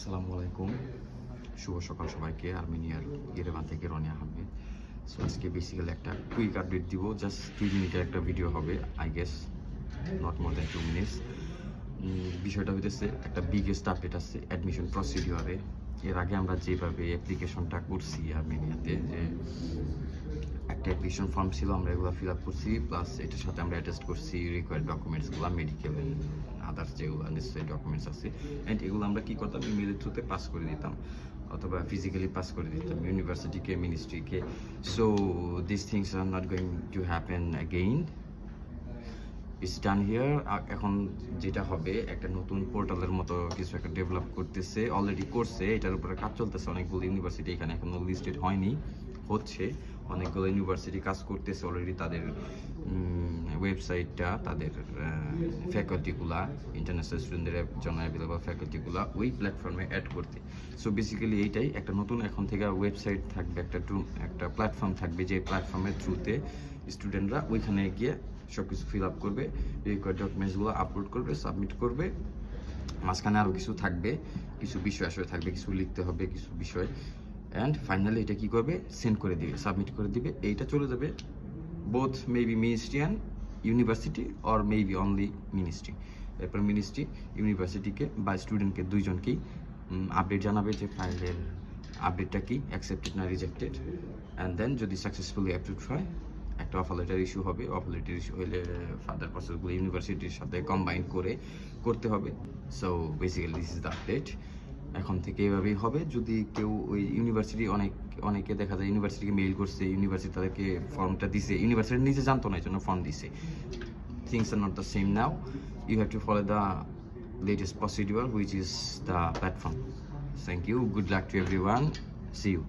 আসসালামু আলাইকুম শুভ সকাল সবাইকে, আর্মেনিয়ার ইরেভান থেকে রনি আহমেদ সো আজকে বেসিক্যালি একটা কুইক আপডেট দিব জাস্ট দুই মিনিটের একটা ভিডিও হবে I guess not more than two minutes বিষয়টা হইতেছে, একটা বিগেস্ট আপডেট আছে অ্যাডমিশন প্রসিডিওরে এর আগে আমরা যেভাবে অ্যাপ্লিকেশনটা করছি আর্মেনিয়াতে, যে একটা অ্যাপ্লিকেশন ফর্ম ছিল, আমরা এগুলো ফিল আপ করছি প্লাস এটার সাথে আমরা অ্যাটাস্ট করছি রিকোয়ার্ড ডকুমেন্টসগুলো মেডিকেল আদার্স যেগুলো নেসেসারি ডকুমেন্টস আছে। অ্যান্ড এগুলো আমরা কি করতাম? ইমেলের থ্রুতে পাস করে দিতাম। অথবা ফিজিক্যালি পাস করে দিতাম। ইউনিভার্সিটিকে মিনিস্ট্রিকে so this things are not going to happen again it's done here এখন যেটা হবে, একটা নতুন পোর্টালের মতো কিছু একটা ডেভেলপ করতেছে অলরেডি করছে। এটার উপরে কাজ চলতেছে। অনেকগুলো ইউনিভার্সিটি এখানে এখনও লিস্টেড হয়নি, হচ্ছে। অনেকগুলো ইউনিভার্সিটি কাজ করতেছে অলরেডি তাদের ওয়েবসাইটটা তাদের ফ্যাকাল্টিগুলা ইন্টারন্যাশনাল স্টুডেন্টদের জন্য অ্যাভেলেবল ফ্যাকাল্টিগুলা ওই প্ল্যাটফর্মে অ্যাড করতে। সো বেসিক্যালি এইটাই একটা নতুন এখন থেকে ওয়েবসাইট থাকবে, একটা টু, একটা প্ল্যাটফর্ম থাকবে যে প্ল্যাটফর্মের থ্রুতে স্টুডেন্টরা ওইখানে গিয়ে সব কিছু ফিল আপ করবে রিকোয়ার্ড ডকুমেন্টসগুলো আপলোড করবে সাবমিট করবে। মাঝখানে আরও কিছু থাকবে, কিছু বিষয় আসলে থাকবে, কিছু লিখতে হবে, কিছু বিষয়। অ্যান্ড ফাইনালি এটা কি করবে? সেন্ড করে দিবে সাবমিট করে দিবে। এইটা চলে যাবে both maybe ministry and university or maybe only ministry এরপর মিনিস্ট্রি ইউনিভার্সিটিকে বা স্টুডেন্টকে দুইজনকেই আপডেট জানাবে যে ফাইলের আপডেটটা কি অ্যাকসেপ্টেড না রিজেক্টেড অ্যান্ড দেন যদি সাকসেসফুলি অ্যাপ্রুভ হয়, একটা অফার লেটার ইস্যু হবে। অফার লেটার ইস্যু হলে ফার্দার প্রসেসগুলো ইউনিভার্সিটির সাথে কম্বাইন করে করতে হবে। So basically this is the update এখন থেকে এভাবেই হবে। যদি কেউ ওই ইউনিভার্সিটি অনেক, অনেকে দেখা যায় ইউনিভার্সিটিকে মেইল করছে ইউনিভার্সিটি তাদেরকে ফর্মটা দিছে ইউনিভার্সিটি নিজে জানতো না, এই জন্য ফর্ম দিছে। Things are not the same now you have to follow the latest procedure, which is the platform. Thank you. Good luck to everyone. See you.